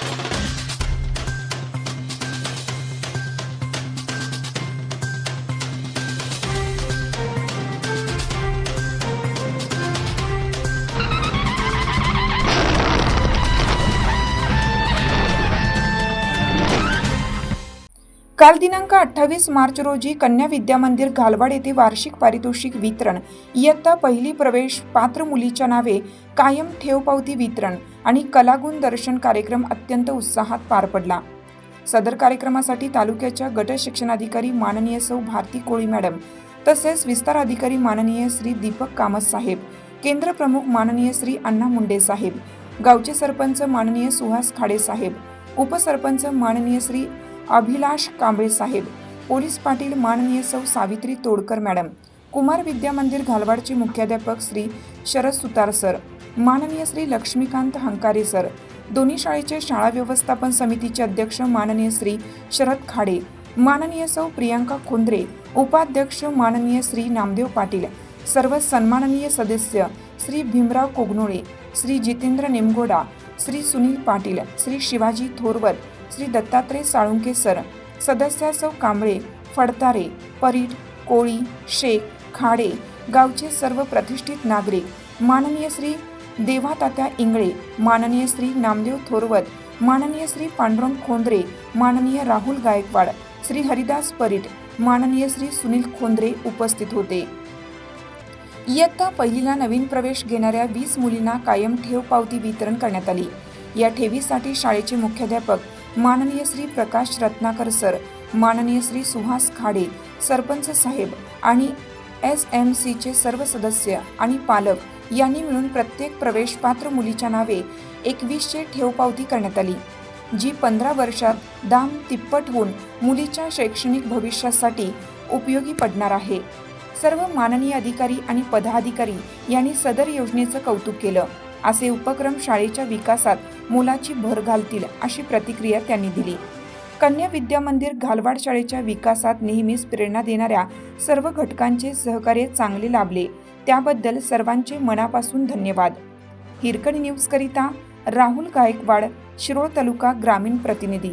Thank you. काल दिनांक अठ्ठावीस मार्च रोजी कन्या विद्या मंदिर घालवाड येथे वार्षिक पारितोषिक वितरण. इयत्ता पहिली प्रवेश पात्र मुलीच्या नावे कायम ठेव पावती वितरण आणि कलागुण दर्शन कार्यक्रम अत्यंत उत्साहात पार पडला. सदर कार्यक्रमासाठी तालुक्याच्या गट शिक्षणाधिकारी माननीय सौ भारती कोळी मॅडम तसेच विस्तार अधिकारी माननीय श्री दीपक कामत साहेब केंद्र प्रमुख माननीय श्री अण्णा मुंडे साहेब गावचे सरपंच माननीय सुहास खाडे साहेब उपसरपंच माननीय श्री अभिलाष कांबळे साहेब पोलीस पाटील माननीय सौ सावित्री तोडकर मॅडम कुमार विद्या मंदिर घालवाडचे मुख्याध्यापक श्री शरद सुतार सर माननीय श्री लक्ष्मीकांत हंकारे सर दोन्ही शाळेचे शाळा व्यवस्थापन समितीचे अध्यक्ष माननीय श्री शरद खाडे माननीय सौ प्रियांका खोंद्रे उपाध्यक्ष माननीय श्री नामदेव पाटील सर्व सन्माननीय सदस्य श्री भीमराव कोगनोळे श्री जितेंद्र निमगोडा श्री सुनील पाटील श्री शिवाजी थोरवत श्री दत्तात्रय साळुंके सर सदस्या सौ कांबळे फडतारे परीट कोळी शेख खाडे गावचे सर्व प्रतिष्ठित नागरिक माननीय श्री देवातात्या इंगळे माननीय श्री नामदेव थोरवत माननीय श्री पांडुरंग खोंद्रे माननीय राहुल गायकवाड श्री हरिदास परीट माननीय श्री सुनील खोंद्रे उपस्थित होते. इयत्ता पहिलीला नवीन प्रवेश घेणाऱ्या वीस मुलींना कायम ठेव पावती वितरण करण्यात आली. या ठेवीसाठी शाळेचे मुख्याध्यापक माननीय श्री प्रकाश रत्नाकर सर माननीय श्री सुहास खाडे सरपंच साहेब आणि एस एम सीचे सर्व सदस्य आणि पालक यांनी मिळून प्रत्येक प्रवेशपात्र मुलीच्या नावे एकवीसशे ठेव पावती करण्यात आली जी पंधरा वर्षात दाम तिप्पट होऊन मुलीच्या शैक्षणिक भविष्यासाठी उपयोगी पडणार आहे. सर्व माननीय अधिकारी आणि पदाधिकारी यांनी सदर योजनेचं कौतुक केलं. असे उपक्रम शाळेच्या विकासात मोलाची भर घालतील अशी प्रतिक्रिया त्यांनी दिली. कन्या विद्या मंदिर घालवाड शाळेच्या विकासात नेहमीच प्रेरणा देणाऱ्या सर्व घटकांचे सहकार्य चांगले लाभले. त्याबद्दल सर्वांचे मनापासून धन्यवाद. हिरकणी न्यूजकरिता राहुल गायकवाड शिरोळ तालुका ग्रामीण प्रतिनिधी.